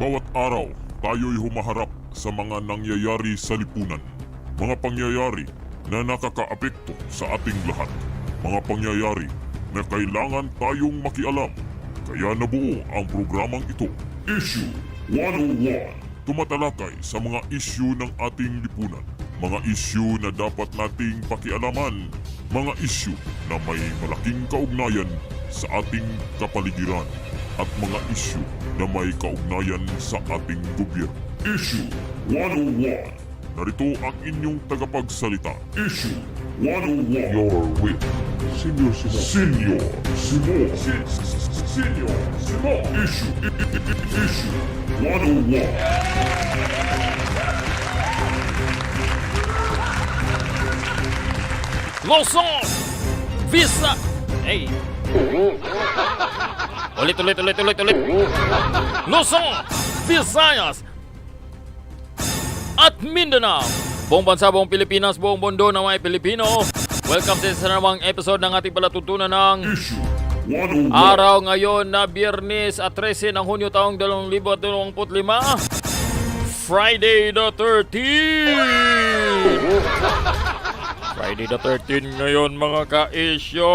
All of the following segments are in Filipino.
Bawat araw, tayo'y humaharap sa mga nangyayari sa lipunan. Mga pangyayari na nakakaapekto sa ating lahat. Mga pangyayari na kailangan tayong makialam. Kaya nabuo ang programang ito. Issue 101 Tumatalakay sa mga issue ng ating lipunan. Mga issue na dapat nating pakialaman. Mga issue na may malaking kaugnayan sa ating kapaligiran at mga issue na may kaugnayan sa ating gobyerno. Issue 101 Narito ang inyong tagapagsalita. Issue 101 You're with Senior Simo. Senior Simo. Senior Simo. Issue. Issue 101 Luzon! Visa! Hey! Ulit, ulit, ulit, ulit, ulit! Luzon! Visayas! At Mindanao! Buong bansa, buong Pilipinas, buong mundo na may Pilipino. Welcome sa isa namang episode ng ating palatutunan ng Issue 101 araw ngayon na Biyernes at 13 ng Hunyo taong 2025. Friday the 13th! Friday the 13 ngayon mga ka-isyo.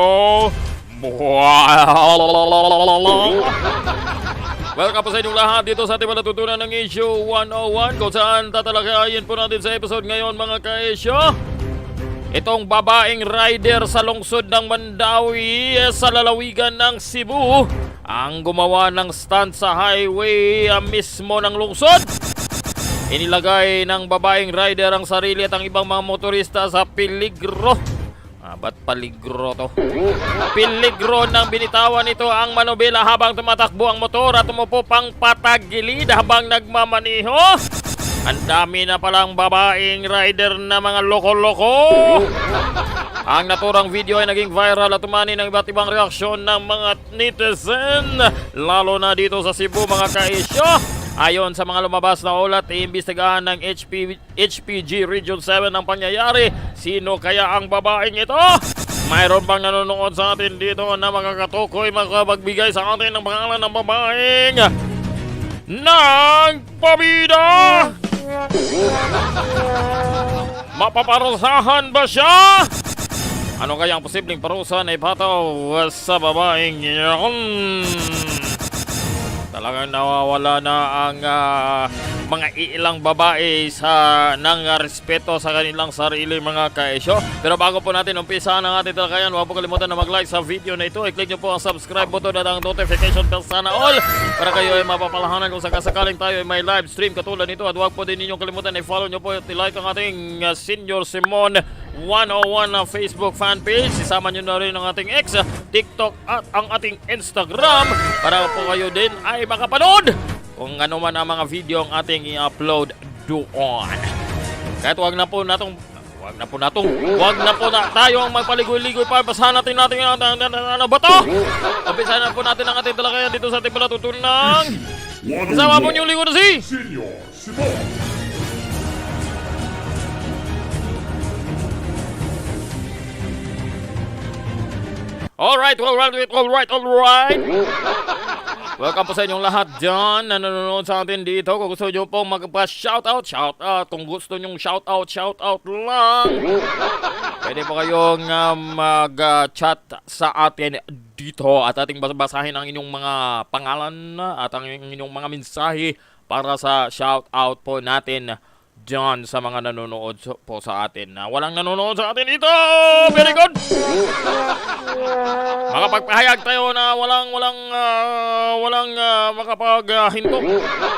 Welcome po sa inyong lahat dito sa ating malatutunan ng issue 101 kung saan tatalakayin po natin sa episode ngayon mga ka-isyo. Itong babaeng rider sa lungsod ng Mandawi sa lalawigan ng Cebu ang gumawa ng stunt sa highway ah, mismo ng lungsod. Inilagay ng babaeng rider ang sarili at ang ibang mga motorista sa peligro. Ah, ba't paligro to? Peligro nang binitawan nito ang manobela habang tumatakbo ang motor at umupo pang patagilid habang nagmamaniho. Ang dami na palang babaeng rider na mga loko-loko. Ang naturang video ay naging viral at umani ng iba't ibang reaksyon ng mga netizen. Lalo na dito sa Cebu mga kaisyo. Ayon sa mga lumabas na ulat, iimbestigahan ng HP, HPG Region 7 ang pangyayari. Sino kaya ang babaeng ito? Mayroon bang nanonood sa atin dito na makakatukoy makapagbigay sa atin ng pangalan ng babaeng nagpabida? Mapaparusahan ba siya? Ano kaya ang posibleng parusa na ipataw sa babaeng yun? Talagang nawawala na ang ah, mga iilang babae sa ng ah, respeto sa kanilang sarili mga kaesyo. Pero bago po natin umpisa ang ating talakayan, huwag po kalimutan na mag-like sa video na ito. I-click nyo po ang subscribe button at ang notification bell sana all para kayo ay mapapalahanan kung sakasakaling tayo ay may live stream katulad nito. At huwag po din ninyong kalimutan i-follow nyo po at i-like ang ating ah, Senior Simon 101 na Facebook fan page. Isama nyo na rin ang ating X, TikTok at ang ating Instagram para po kayo din ay makapanood kung ano man ang mga video ang ating i-upload doon. Kahit wag na po natong wag na po natong wag na po na tayo ang magpaligoy-ligoy pa basahan natin natin ang ano ba to? Umpisa na po natin ang ating talakayan dito sa ating palatutunan. Kasama po niyong lingkod na si Senior Simon Alright, alright, alright, alright. Welcome po sa inyong lahat dyan na nanonood sa atin dito. Kung gusto nyo pong magpa-shoutout, shoutout. Kung gusto nyong shoutout, shoutout lang. Pwede po kayong uh, mag-chat sa atin dito at ating basahin ang inyong mga pangalan at ang inyong mga mensahe para sa shoutout po natin dyan sa mga nanonood po sa atin. na walang nanonood sa atin dito! Very good! Makapagpahayag tayo na walang walang ah, walang uh, makapaghinto,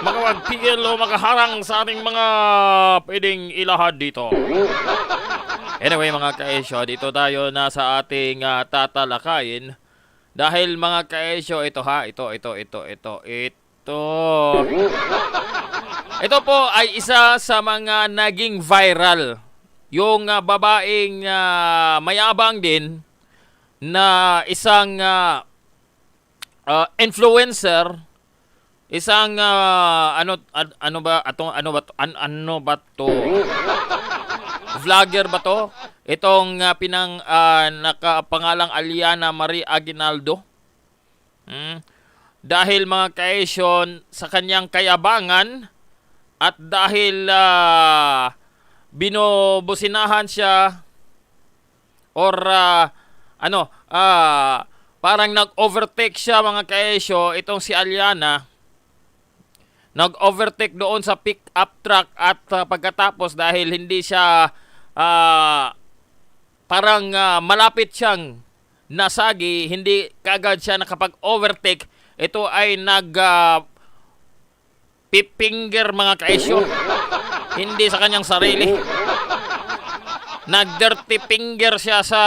makapagpigil o makaharang sa ating mga pwedeng ilahad dito. Anyway mga kaesyo, dito tayo na sa ating ah, tatalakayin. Dahil mga kaesyo, ito ha, ito, ito, ito, ito, ito. Ito po ay isa sa mga naging viral. Yung ah, babaeng ah, mayabang din na isang ah, ah, influencer isang ah, ano an- ano ba atong ano ba to, an- ano ba to vlogger ba to itong ah, pinang ah, nakapangalang Aliana Marie Aguinaldo hmm? Dahil mga kaesyon sa kanyang kayabangan at dahil ah, binobusinahan siya or ah, ano ah parang nag-overtake siya mga kaesyo itong si Aliana. Nag-overtake doon sa pick-up truck at ah, pagkatapos dahil hindi siya ah, parang ah, malapit siyang nasagi, hindi kagad siya nakapag-overtake, ito ay nag ah, pipinger mga kaisyo. hindi sa kanyang sarili. Nag-dirty finger siya sa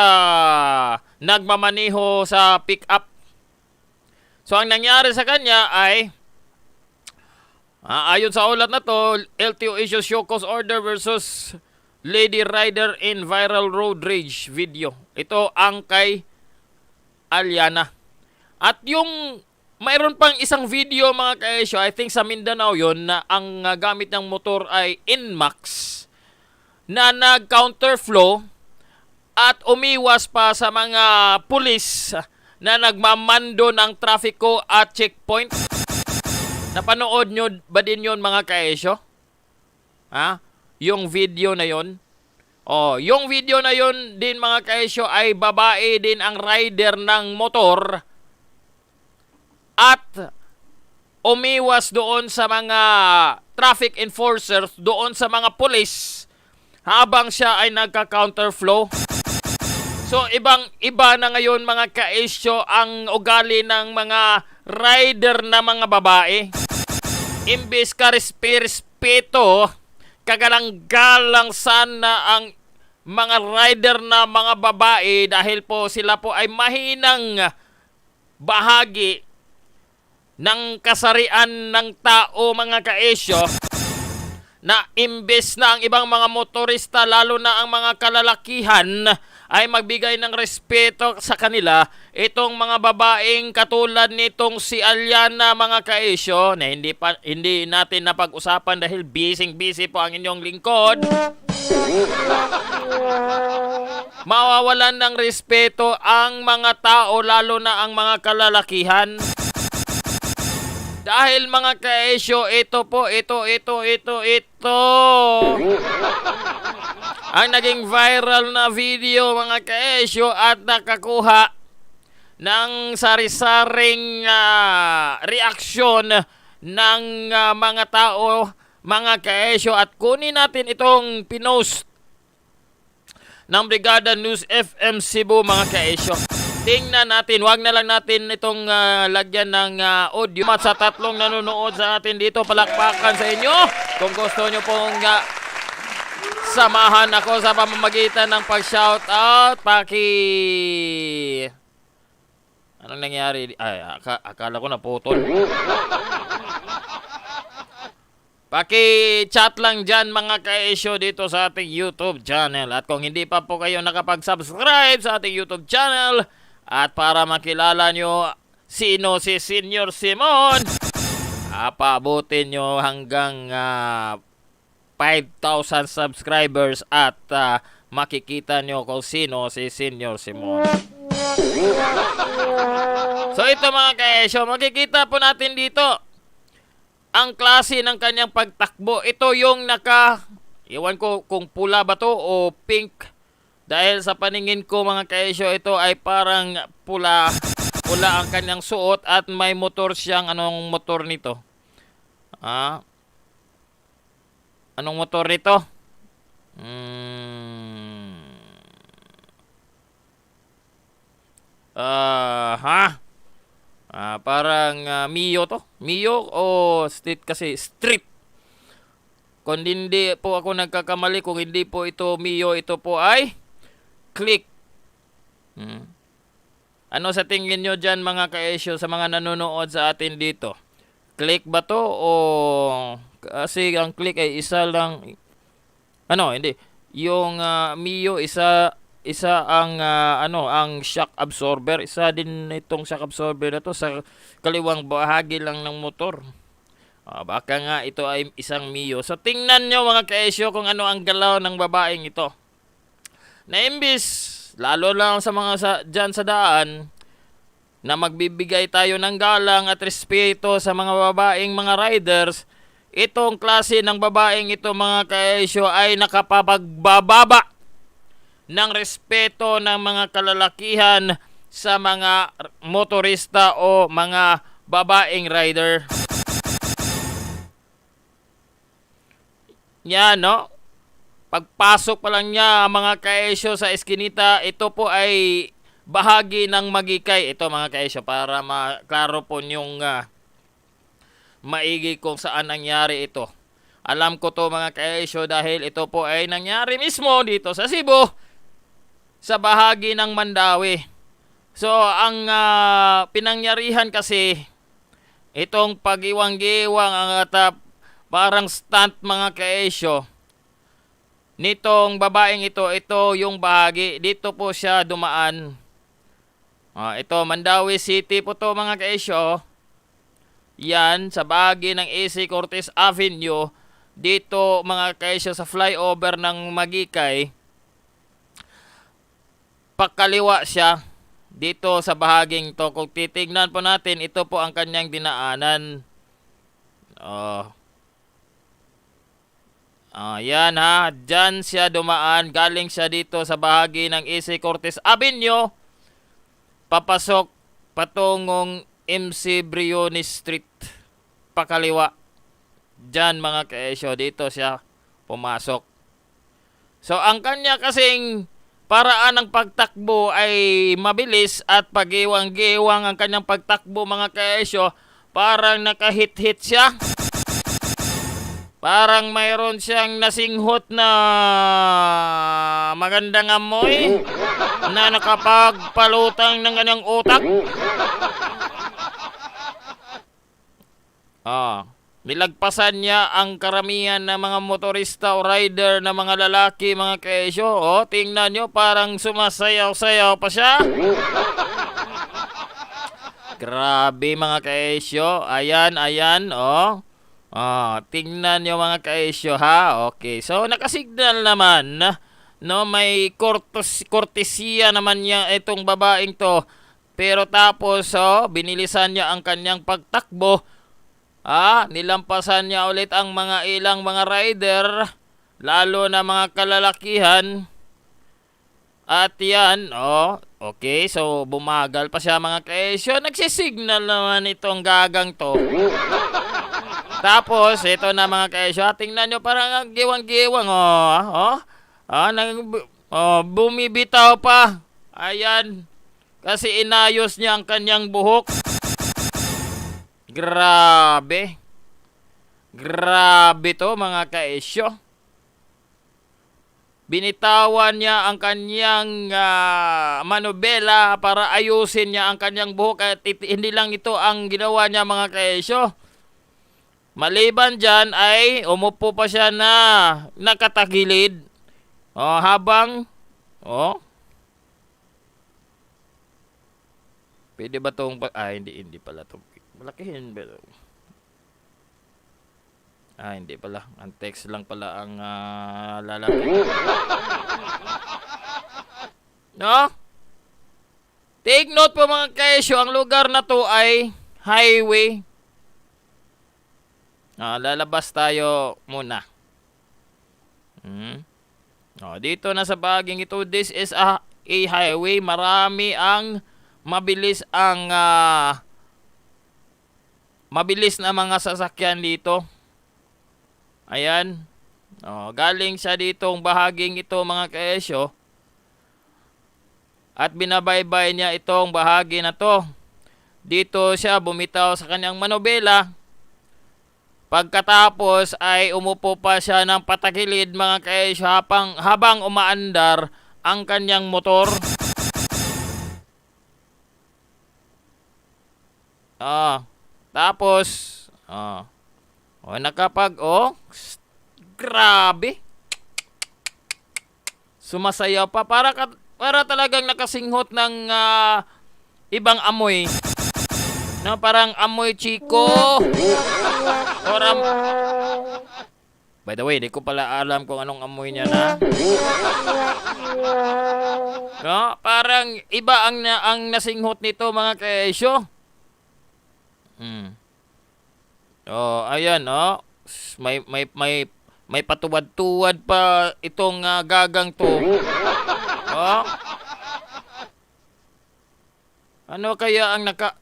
nagmamaniho sa pick-up. So ang nangyari sa kanya ay Ah, ayon sa ulat na to, LTO issues show cause order versus Lady Rider in viral road rage video. Ito ang kay Aliana. At yung mayroon pang isang video mga kaesyo, I think sa Mindanao yon na ang ah, gamit ng motor ay Inmax na nag-counterflow at umiwas pa sa mga pulis na nagmamando ng trafiko at checkpoint. Napanood nyo ba din yon mga kaesyo? Ha? Yung video na yon? Oh, yung video na yon din mga kaesyo ay babae din ang rider ng motor at umiwas doon sa mga traffic enforcers, doon sa mga pulis habang siya ay nagka-counterflow. So ibang iba na ngayon mga kaesyo ang ugali ng mga rider na mga babae. Imbes ka respeto, kagalang-galang sana ang mga rider na mga babae dahil po sila po ay mahinang bahagi ng kasarian ng tao mga kaesyo na imbes na ang ibang mga motorista lalo na ang mga kalalakihan ay magbigay ng respeto sa kanila itong mga babaeng katulad nitong si Aliana mga kaesyo na hindi pa hindi natin napag-usapan dahil busy busy po ang inyong lingkod. Mawawalan ng respeto ang mga tao lalo na ang mga kalalakihan dahil mga kaesyo, ito po, ito, ito, ito, ito. Ang naging viral na video mga kaesyo at nakakuha ng sari-saring ah, reaksyon ng ah, mga tao, mga kaesyo. At kunin natin itong pinost ng Brigada News FM Cebu mga kaesyo. Tingnan natin, wag na lang natin itong ah, lagyan ng ah, audio. At sa tatlong nanonood sa atin dito, palakpakan sa inyo. Kung gusto nyo pong ah, samahan ako sa pamamagitan ng pag-shoutout, paki... Anong nangyari? Ay, aka- akala ko naputol. Paki-chat lang dyan mga ka-issue dito sa ating YouTube channel. At kung hindi pa po kayo nakapag-subscribe sa ating YouTube channel, at para makilala nyo sino si Senior Simon, apabutin nyo hanggang ah, 5,000 subscribers at ah, makikita nyo kung sino si Senior Simon. So ito mga ka-issue, makikita po natin dito ang klase ng kanyang pagtakbo. Ito yung naka, iwan ko kung pula ba to o pink. Dahil sa paningin ko mga kaesyo, ito ay parang pula. Pula ang kanyang suot at may motor siyang, anong motor nito? Ah? Anong motor nito? Hmm. Ah, ha? Ah, parang ah, Mio to. Mio o street kasi street. Kung hindi po ako nagkakamali, kung hindi po ito Mio, ito po ay click. Hmm. Ano sa tingin nyo dyan mga ka-issue sa mga nanonood sa atin dito? Click ba to o kasi ang click ay isa lang ano hindi yung ah, Mio isa isa ang ah, ano ang shock absorber isa din itong shock absorber na to sa kaliwang bahagi lang ng motor Ah, baka nga ito ay isang Mio so tingnan nyo mga kaesyo kung ano ang galaw ng babaeng ito na imbis lalo lang sa mga sa, dyan sa daan na magbibigay tayo ng galang at respeto sa mga babaeng mga riders, itong klase ng babaeng ito mga kaesyo ay nakapapagbababa ng respeto ng mga kalalakihan sa mga motorista o mga babaeng rider. Yan, no? Pagpasok pa lang niya mga kaesyo sa eskinita, ito po ay bahagi ng magikay. Ito mga kaesyo para maklaro po yung ah, maigi kung saan nangyari ito. Alam ko to mga kaesyo dahil ito po ay nangyari mismo dito sa Cebu sa bahagi ng Mandawi. So, ang ah, pinangyarihan kasi itong pagiwang-giwang ang atap parang stunt mga kaesyo nitong babaeng ito, ito yung bahagi. Dito po siya dumaan. Ah, ito, Mandawi City po to mga kaesyo. Yan, sa bahagi ng AC Cortez Avenue. Dito mga kaesyo sa flyover ng Magikay. Pakaliwa siya. Dito sa bahaging to. Kung titignan po natin, ito po ang kanyang dinaanan. Oh, Ah, yan ha. Diyan siya dumaan. Galing siya dito sa bahagi ng AC Cortez Avenue. Papasok patungong MC Briones Street. Pakaliwa. Diyan mga kaesyo. Dito siya pumasok. So, ang kanya kasing paraan ng pagtakbo ay mabilis at pagiwang-giwang ang kanyang pagtakbo mga kaesyo. Parang nakahit-hit siya. Parang mayroon siyang nasinghot na magandang amoy na nakapagpalutang ng kanyang utak. Ah, nilagpasan niya ang karamihan ng mga motorista o rider na mga lalaki, mga kesyo. Oh, tingnan nyo, parang sumasayaw-sayaw pa siya. Grabe mga kaesyo. Ayan, ayan, oh. Ah, tingnan nyo mga kaesyo ha. Okay. So nakasignal naman no may kortos kortesiya naman niya itong babaeng to. Pero tapos oh, binilisan niya ang kanyang pagtakbo. Ah, nilampasan niya ulit ang mga ilang mga rider lalo na mga kalalakihan. At yan, oh, okay, so bumagal pa siya mga kaesyo. Nagsisignal naman itong gagang to. Tapos, ito na mga kaesyo. ah, Tingnan nyo, parang ang giwang-giwang, oh. ah, Oh, ah, nang, oh, bumibitaw pa. Ayan. Kasi inayos niya ang kanyang buhok. Grabe. Grabe to, mga kaesyo. Binitawan niya ang kanyang ah, manobela para ayusin niya ang kanyang buhok at hindi lang ito ang ginawa niya mga kaesyo. Maliban dyan ay umupo pa siya na nakatagilid. Oh, habang oh Pwede ba tong ah hindi hindi pala to. Malakihin ba? Ah, hindi pala. Ang text lang pala ang ah, lalaki. No? Take note po mga kaesyo, ang lugar na to ay highway. Ah, lalabas tayo muna. Hmm. Oh, dito na sa baging ito, this is a, a highway. Marami ang mabilis ang ah, mabilis na mga sasakyan dito. Ayan. Oh, galing siya ditong bahaging ito mga kaesyo. At binabaybay niya itong bahagi na to. Dito siya bumitaw sa kanyang manobela. Pagkatapos ay umupo pa siya ng patakilid mga kaesyo habang, habang umaandar ang kanyang motor. Ah, tapos, ah, oh, nakapag, oh, grabe. Sumasayaw pa para para talagang nakasinghot ng ah, ibang amoy. No, parang amoy chico. Or am- By the way, di ko pala alam kung anong amoy niya na. No, parang iba ang na, ang nasinghot nito mga kaesyo. Hmm. Oh, ayan oh. May may may may patuwad-tuwad pa itong ah, gagang to. Oh. Ano kaya ang naka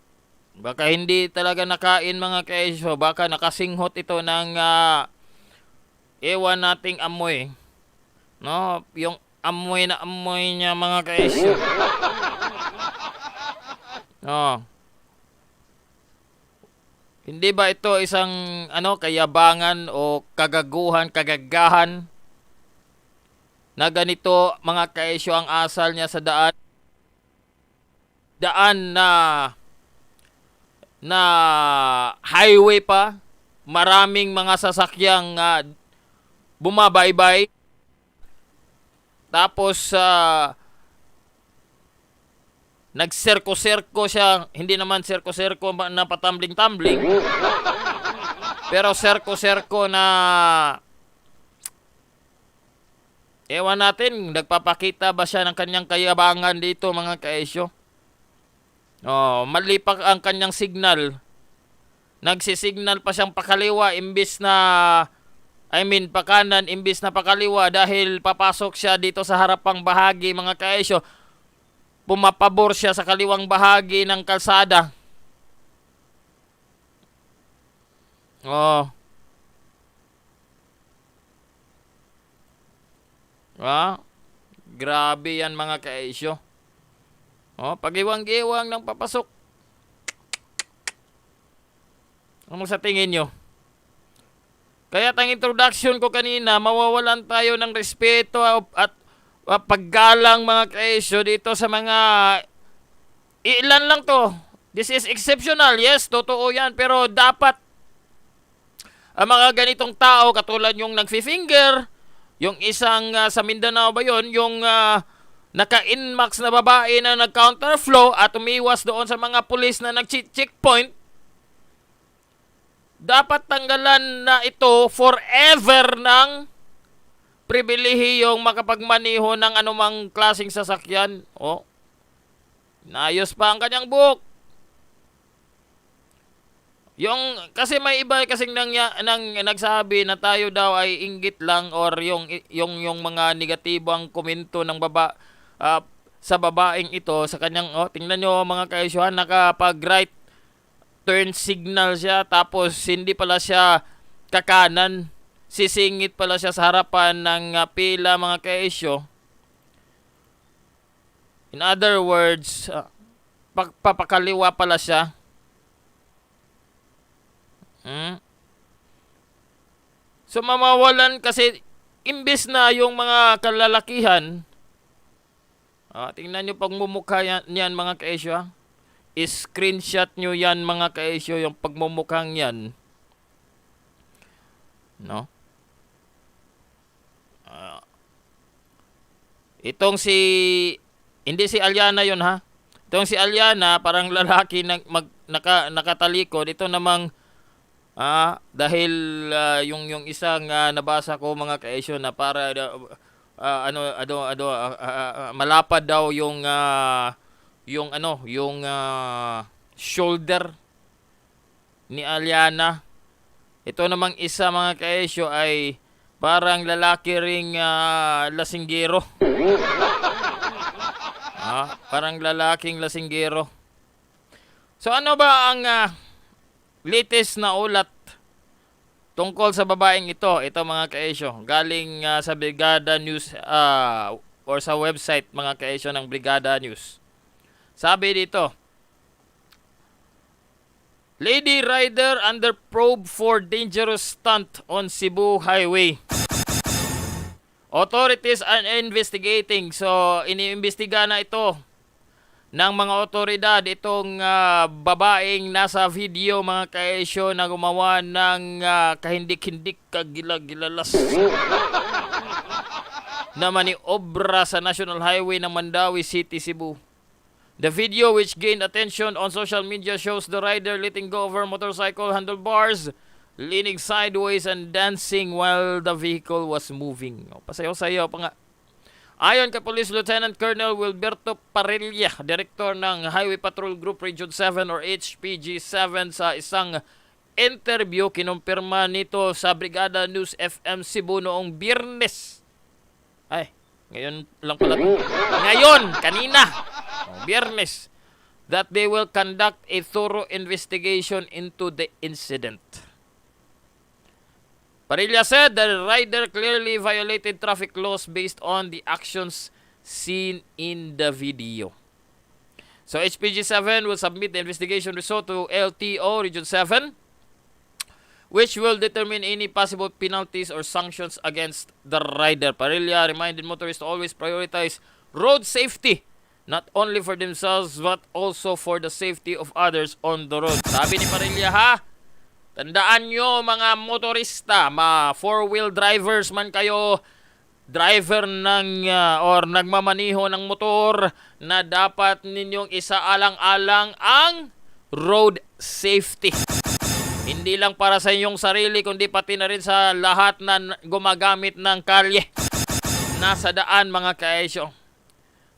Baka hindi talaga nakain mga kaesyo, baka nakasinghot ito ng ah, ewan nating amoy. No, yung amoy na amoy niya mga kaesyo. No. Hindi ba ito isang ano kayabangan o kagaguhan, kagagahan na ganito mga kaesyo ang asal niya sa daan daan na na highway pa maraming mga sasakyang ah, bumabaybay. Tapos sa nagserko-serko siya hindi naman serko-serko na patambling-tambling pero serko-serko na ewan natin nagpapakita ba siya ng kanyang kayabangan dito mga kaesyo Oh, mali pa ang kanyang signal. Nagsisignal pa siyang pakaliwa imbis na I mean pakanan imbis na pakaliwa dahil papasok siya dito sa harapang bahagi mga kaesyo. Pumapabor siya sa kaliwang bahagi ng kalsada. Oh. Ah, grabe yan mga kaesyo. Oh, pagiwang-giwang ng papasok. Ano sa tingin nyo? Kaya tang introduction ko kanina, mawawalan tayo ng respeto at uh, paggalang mga kaesyo dito sa mga ilan lang to. This is exceptional, yes, totoo yan. Pero dapat ang mga ganitong tao, katulad yung nagfi-finger, yung isang ah, sa Mindanao ba yon yung ah, naka-inmax na babae na nag-counterflow at umiwas doon sa mga pulis na nag-checkpoint, dapat tanggalan na ito forever ng pribilehiyong makapagmaniho ng anumang klasing sasakyan. O, naayos pa ang kanyang buhok. Yung kasi may iba kasing nang, nang nagsabi na tayo daw ay inggit lang or yung yung yung mga negatibong komento ng baba ah, sa babaeng ito sa kanyang oh tingnan nyo mga kaisuhan nakapag right turn signal siya tapos hindi pala siya kakanan sisingit pala siya sa harapan ng ah, pila mga kaisyo in other words ah, pagpapakaliwa pala siya Hmm? So mamawalan kasi imbes na yung mga kalalakihan ah, tingnan nyo pagmumukha yan, yan mga kaesyo ha. I-screenshot nyo yan mga kaesyo yung pagmumukhang yan. No? Ah. itong si hindi si Aliana yon ha. Itong si Aliana parang lalaki nag mag, naka, nakatalikod. Ito namang Ah, dahil ah, yung yung isang ah, nabasa ko mga kaesyo na para ah, ano ano ano ah, ah, malapad daw yung ah, yung ano, yung ah, shoulder ni Aliana. Ito namang isa mga kaesyo ay parang lalaki ring ah, lasinggero. ah, parang lalaking lasinggero. So ano ba ang ah, latest na ulat tungkol sa babaeng ito, ito mga kaesyo, galing ah, sa Brigada News ah, or sa website mga kaesyo ng Brigada News. Sabi dito, Lady rider under probe for dangerous stunt on Cebu Highway. Authorities are investigating. So, iniimbestiga na ito ng mga otoridad itong ah, babaeng nasa video mga kaesyo na gumawa ng ah, kahindik-hindik kagilagilalas na maniobra sa National Highway ng Mandawi City, Cebu. The video which gained attention on social media shows the rider letting go of her motorcycle handlebars leaning sideways and dancing while the vehicle was moving. O, pasayaw-sayaw pa nga. Ayon kay Police Lieutenant Colonel Wilberto Parilla, Director ng Highway Patrol Group Region 7 or HPG7 sa isang interview, kinumpirma nito sa Brigada News FM Cebu noong Biyernes. Ay, ngayon lang pala. Ngayon, kanina, oh, Biyernes, that they will conduct a thorough investigation into the incident. Parilla said the rider clearly violated traffic laws based on the actions seen in the video. So HPG7 will submit the investigation result to LTO Region 7 which will determine any possible penalties or sanctions against the rider. Parilla reminded motorists to always prioritize road safety not only for themselves but also for the safety of others on the road. Sabi ni Parilla ha, Tandaan nyo mga motorista, mga four-wheel drivers man kayo, driver ng ah, or nagmamaniho ng motor na dapat ninyong isaalang-alang ang road safety. Hindi lang para sa inyong sarili kundi pati na rin sa lahat na gumagamit ng kalye. Nasa daan mga kaesyo.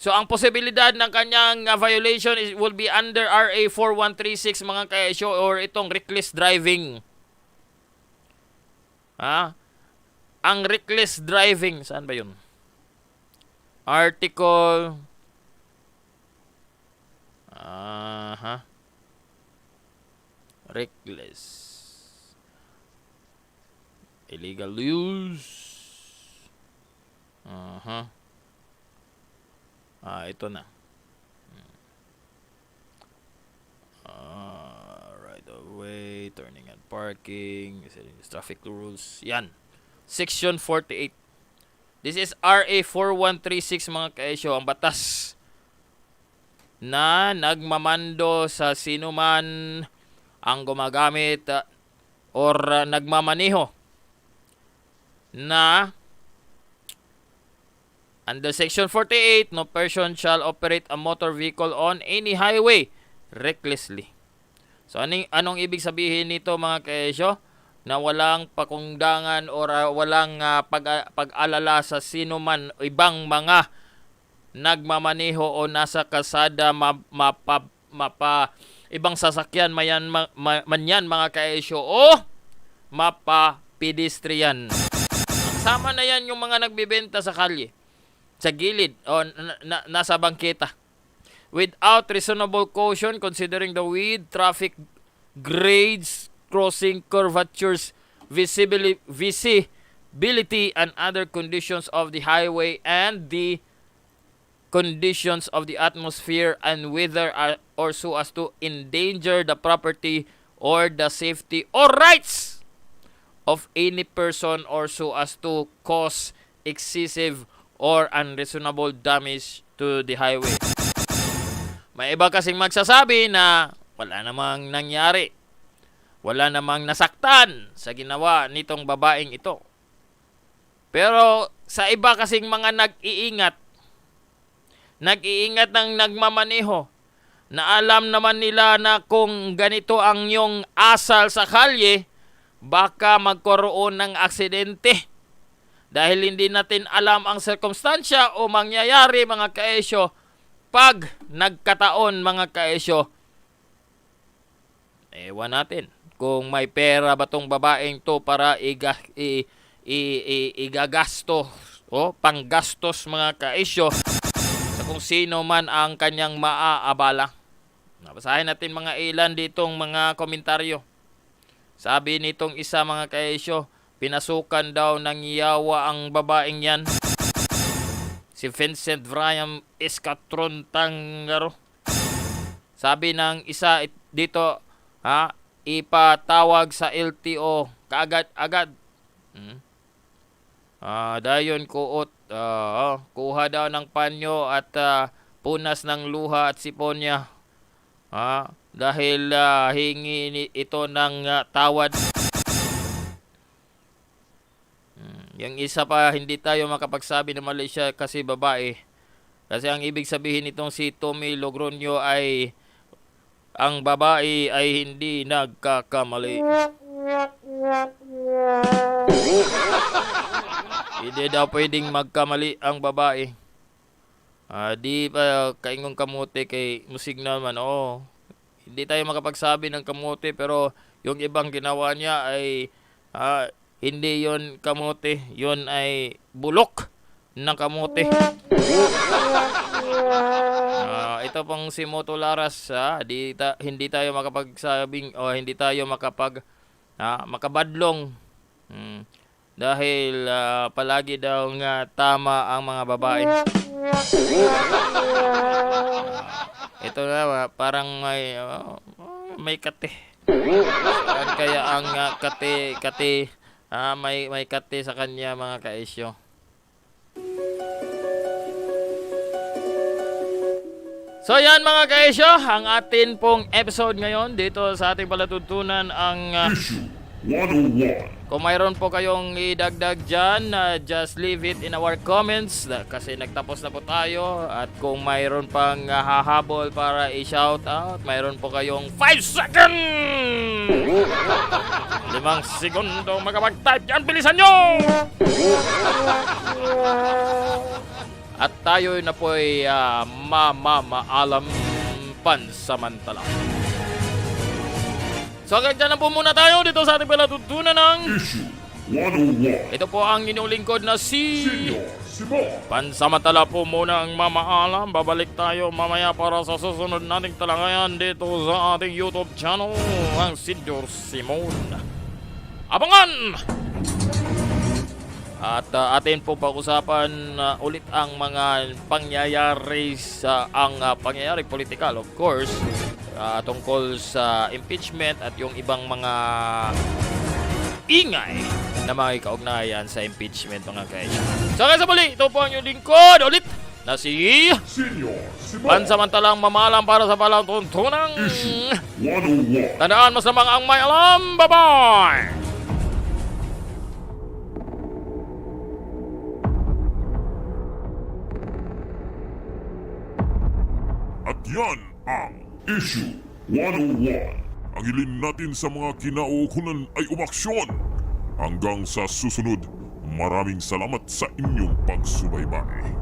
So ang posibilidad ng kanyang uh, violation is, will be under RA 4136 mga kaesyo or itong reckless driving. Ha? Ang reckless driving, saan ba yun? Article Aha. Reckless. Illegal use. Aha. Ah, ito na. Ah, right of way, turning and parking, traffic rules. Yan. Section 48. This is RA 4136 mga kaesyo, ang batas na nagmamando sa sino man ang gumagamit ah, or nagmamaniho na Under Section 48, no person shall operate a motor vehicle on any highway recklessly. So anong, anong ibig sabihin nito mga kaesyo? Na walang pakundangan or ah, walang ah, pag, pag-alala sa sino man ibang mga nagmamaneho o nasa kalsada ma, mapa, mapa ibang sasakyan mayan ma, ma- man yan mga kaesyo o mapa pedestrian. Sama na yan yung mga nagbebenta sa kalye sa gilid o na, na- nasa bangketa. Without reasonable caution considering the width, traffic grades, crossing curvatures, visibility, visibility and other conditions of the highway and the conditions of the atmosphere and weather are, or so as to endanger the property or the safety or rights of any person or so as to cause excessive or unreasonable damage to the highway. May iba kasing magsasabi na wala namang nangyari. Wala namang nasaktan sa ginawa nitong babaeng ito. Pero sa iba kasing mga nag-iingat, nag-iingat ng nagmamaneho, na alam naman nila na kung ganito ang yung asal sa kalye, baka magkaroon ng aksidente. Dahil hindi natin alam ang sirkumstansya o mangyayari mga kaesyo pag nagkataon mga kaesyo. Ewan natin kung may pera ba tong babaeng to para iga, i, i, i, igagasto o panggastos mga kaesyo sa kung sino man ang kanyang maaabala. Nabasahin natin mga ilan ditong mga komentaryo. Sabi nitong isa mga kaesyo, pinasukan daw ng yawa ang babaeng yan. Si Vincent Brian Escatron Tangaro. Sabi ng isa it- dito, ha, ipatawag sa LTO kaagad-agad. Hmm? Ah, dayon kuot, oh, kuha daw ng panyo at ah, punas ng luha at sipon niya. Ah, dahil ah, hingi ito ng ah, tawad. Yung isa pa, hindi tayo makapagsabi na mali siya kasi babae. Kasi ang ibig sabihin nitong si Tommy Logroño ay ang babae ay hindi nagkakamali. Hindi daw pwedeng magkamali ang babae. Ah, di pa kaingong kamote kay musignal man. Oo. Hindi tayo makapagsabi ng kamote pero yung ibang ginawa niya ay ah, hindi yon kamote, yon ay bulok ng kamote. Ah, ito pong si Moto Laras, ah, di ta- hindi tayo makapagsabing o hindi tayo makapag ah, makabadlong. Hmm. Dahil ah, palagi daw nga tama ang mga babae. Ito na parang may ah, may kate. Kaya ang ah, kate kate ah, may may kate sa kanya mga kaisyo. So yan mga kaisyo, ang atin pong episode ngayon dito sa ating palatuntunan ang Issue 101. kung mayroon po kayong idagdag dyan, uh, just leave it in our comments da- kasi nagtapos na po tayo at kung mayroon pang uh, hahabol para i-shout out, mayroon po kayong 5 seconds! Limang segundo makapag-type dyan, bilisan nyo! At tayo na po ay uh, mamamaalam pansamantala. So hanggang dyan na po muna tayo dito sa ating palatuntunan ng Issue 101. ito po ang inyong lingkod na si... Senior Simon. Pansamantala po muna ang mamaalam. Babalik tayo mamaya para sa susunod nating talakayan dito sa ating YouTube channel, ang Senior Simon. Abangan! At uh, atin po pag-usapan uh, ulit ang mga pangyayari sa ang uh, pangyayari political of course uh, tungkol sa impeachment at yung ibang mga ingay na mga kaugnayan sa impeachment mga kaisyo. So kaya sa muli, ito po ang inyong lingkod ulit na si Senior. Pansamantalang mamalang para sa palatuntunang Issue 101. Tandaan mas lamang ang may alam. Bye-bye! At yan ang Issue 101. Ang hilin natin sa mga kinaukunan ay umaksyon. Hanggang sa susunod, maraming salamat sa inyong pagsubaybay.